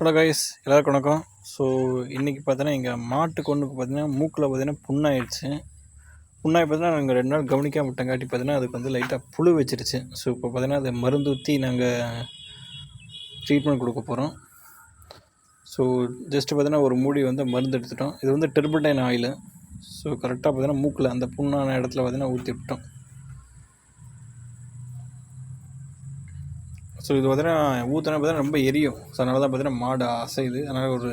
Hello guys எல்லாருக்கும் வணக்கம். So இன்றைக்கி பார்த்தோன்னா எங்கள் மாட்டு கொண்டுக்கு பார்த்தீங்கன்னா மூக்கில் பார்த்தீங்கன்னா புண்ணாயிடுச்சு. புண்ணாகி பார்த்தீங்கன்னா நாங்கள் ரெண்டு நாள் கவனிக்காம விட்டங்காட்டி பார்த்தீங்கன்னா அதுக்கு வந்து லைட்டாக புழு வச்சிருச்சு. ஸோ இப்போ பார்த்தீங்கன்னா அதை மருந்து ஊற்றி நாங்கள் ட்ரீட்மெண்ட் கொடுக்க போகிறோம் ஸோ ஜஸ்ட்டு பார்த்தீங்கன்னா ஒரு மூடி வந்து மருந்து எடுத்துட்டோம். இது வந்து டெர்படைன் ஆயில் ஸோ கரெக்டாக பார்த்தீங்கன்னா மூக்கில் அந்த புண்ணான இடத்துல பார்த்தீங்கன்னா ஊற்றி விட்டோம். ஸோ இது பார்த்தீங்கன்னா ஊற்றினா பார்த்தீங்கன்னா ரொம்ப எரியும். ஸோ அதனால தான் பார்த்தீங்கன்னா மாடு அசையுது அதனால் ஒரு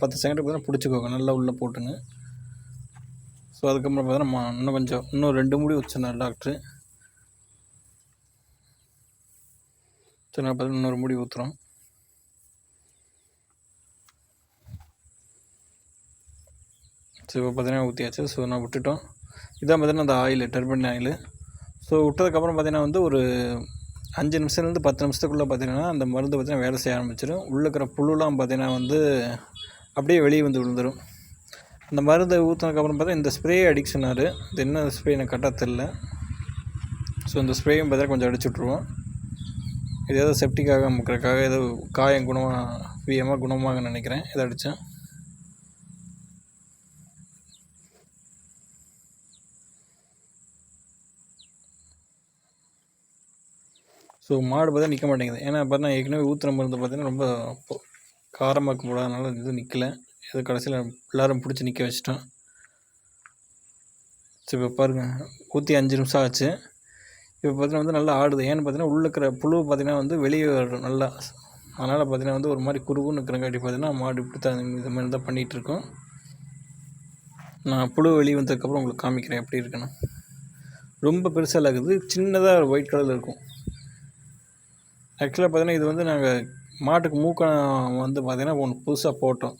பத்து செகண்ட் பார்த்தீங்கன்னா பிடிச்சிக்கோங்க. நல்லா உள்ளே போட்டுங்க. ஸோ அதுக்கப்புறம் பார்த்தீங்கன்னா மா இன்னும் கொஞ்சம் இன்னும் ரெண்டு முடி வச்சிருந்தார் டாக்டரு ஸோ நான் பார்த்தீங்கன்னா இன்னொரு முடி ஊற்றுறோம் ஸோ இப்போ பார்த்தீங்கன்னா ஊற்றியாச்சு ஸோ நான் விட்டுட்டோம். இதான் பார்த்தீங்கன்னா அந்த ஆயில் டர்பன் ஆயில் ஸோ விட்டதுக்கப்புறம் பார்த்தீங்கன்னா வந்து ஒரு அஞ்சு நிமிஷத்துலேருந்து பத்து நிமிஷத்துக்குள்ளே பார்த்தீங்கன்னா அந்த மருந்து பார்த்திங்கன்னா வேலை செய்ய ஆரம்பிச்சிடும். உள்ளே இருக்கிற புழுலாம் பார்த்தீங்கன்னா வந்து அப்படியே வெளியே வந்து விழுந்துடும் அந்த மருந்தை ஊற்றினதுக்கப்புறம் பார்த்தா இந்த ஸ்ப்ரே அடிக்ஷனாரு இது என்ன ஸ்ப்ரே எனக்கு கரெக்டாக தெரில ஸோ இந்த ஸ்ப்ரேயும் பார்த்தீங்கன்னா கொஞ்சம் அடிச்சு விட்ருவோம் இது ஏதோ செப்டிக்காக முக்கிறதுக்காக ஏதோ காயம் குணமாக வீயமாக குணமாக நினைக்கிறேன். இதை அடித்தேன். ஸோ மாடு பார்த்தா நிற்க மாட்டேங்குது. ஏன்னா பார்த்தா ஏற்கனவே ஊற்றுற மருந்து பார்த்தீங்கன்னா ரொம்ப காரமாக இருக்கும் போல. இது நிற்கல இது கடைசியில் எல்லோரும் பிடிச்சி நிற்க வச்சிட்டோம். சரி இப்போ பாருங்கள் ஊற்றி அஞ்சு நிமிஷம் ஆச்சு. இப்போ பார்த்தீங்கன்னா வந்து நல்லா ஆடுது. ஏன்னு பார்த்தீங்கன்னா உள்ளே இருக்கிற புழு பார்த்தீங்கன்னா வந்து வெளியே வரும் நல்லா. அதனால் பார்த்தீங்கன்னா வந்து ஒரு மாதிரி குறுகுன்னு இருக்கிறங்காட்டி பார்த்தீங்கன்னா மாடு இப்படி தான் இந்த மாதிரி தான் பண்ணிகிட்ருக்கோம் நான் புழு வெளியே வந்ததுக்கப்புறம் உங்களுக்கு காமிக்கிறேன். எப்படி இருக்குன்னு. ரொம்ப பெருசாக இருக்குது சின்னதாக ஒயிட் கலரில் இருக்கும். ஆக்சுவலாக பார்த்தீங்கன்னா இது வந்து நாங்கள் மாட்டுக்கு மூக்கம் வந்து பார்த்தீங்கன்னா ஒன்று புதுசாக போட்டோம்.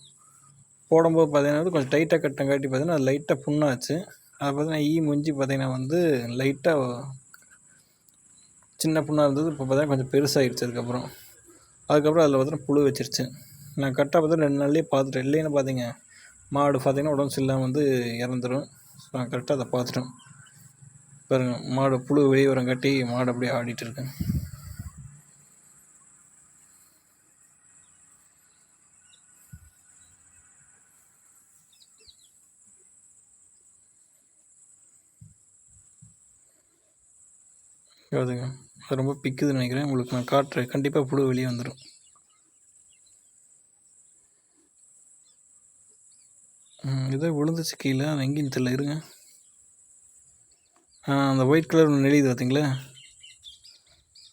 போடும்போது பார்த்தீங்கன்னா வந்து கொஞ்சம் டைட்டாக கட்டங்காட்டி பார்த்தீங்கன்னா அது லைட்டாக புண்ணாச்சு. அது பார்த்தீங்கன்னா ஈ முஞ்சி பார்த்தீங்கன்னா வந்து லைட்டாக சின்ன புண்ணாக இருந்தது. இப்போ பார்த்தீங்கன்னா கொஞ்சம் பெருசாகிடுச்சு அதுக்கப்புறம். அதுக்கப்புறம் அதில் பார்த்தீங்கன்னா புழு வச்சிருச்சு. நான் கரெக்டாக பார்த்தா ரெண்டு நாள்லேயே பார்த்துட்டேன். இல்லைன்னு பார்த்தீங்க. மாடு பார்த்தீங்கன்னா உடம்பு சரியில்லாமல் வந்து இறந்துடும் ஸோ நான் கரெக்டாக அதை பார்த்துட்டோம் பாருங்கள் மாடு புழு வெளியே வரங்காட்டி மாடு அப்படியே ஆடிட்டு இருக்கேன் அதுங்க அது ரொம்ப பிக்குதுன்னு நினைக்கிறேன். உங்களுக்கு நான் காட்டுறேன். கண்டிப்பாக புழு வெளியே வந்துடும் ஏதோ விழுந்துச்சு கீழே. அது எங்கேயும் தெரியல. இருங்க. ஆ, அந்த ஒயிட் கலர் ஒன்று நெளியுது பார்த்தீங்களா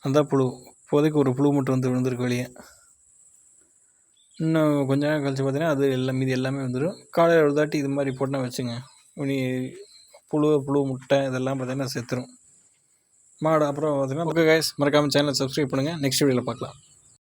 அந்த புழு. இப்போதைக்கு ஒரு புழு மட்டும் வந்து விழுந்திருக்கு வெளியே. இன்னும் கொஞ்ச நேரம் கழிச்சு பார்த்தீங்கன்னா அது எல்லாம் மீதி எல்லாமே வந்துடும் காலையில் ஒரு தாட்டி இது மாதிரி போட்டால் வச்சுங்க. இனி புழு புழு முட்டை இதெல்லாம் பார்த்தீங்கன்னா செத்துரும். மாடு. அப்புறம் பார்த்தீங்கன்னா ஓகே கைஸ் மறக்காமல் சேனலை சப்ஸ்கிரைப் பண்ணுங்கள் நெக்ஸ்ட் வீடியோவில் பார்க்கலாம்.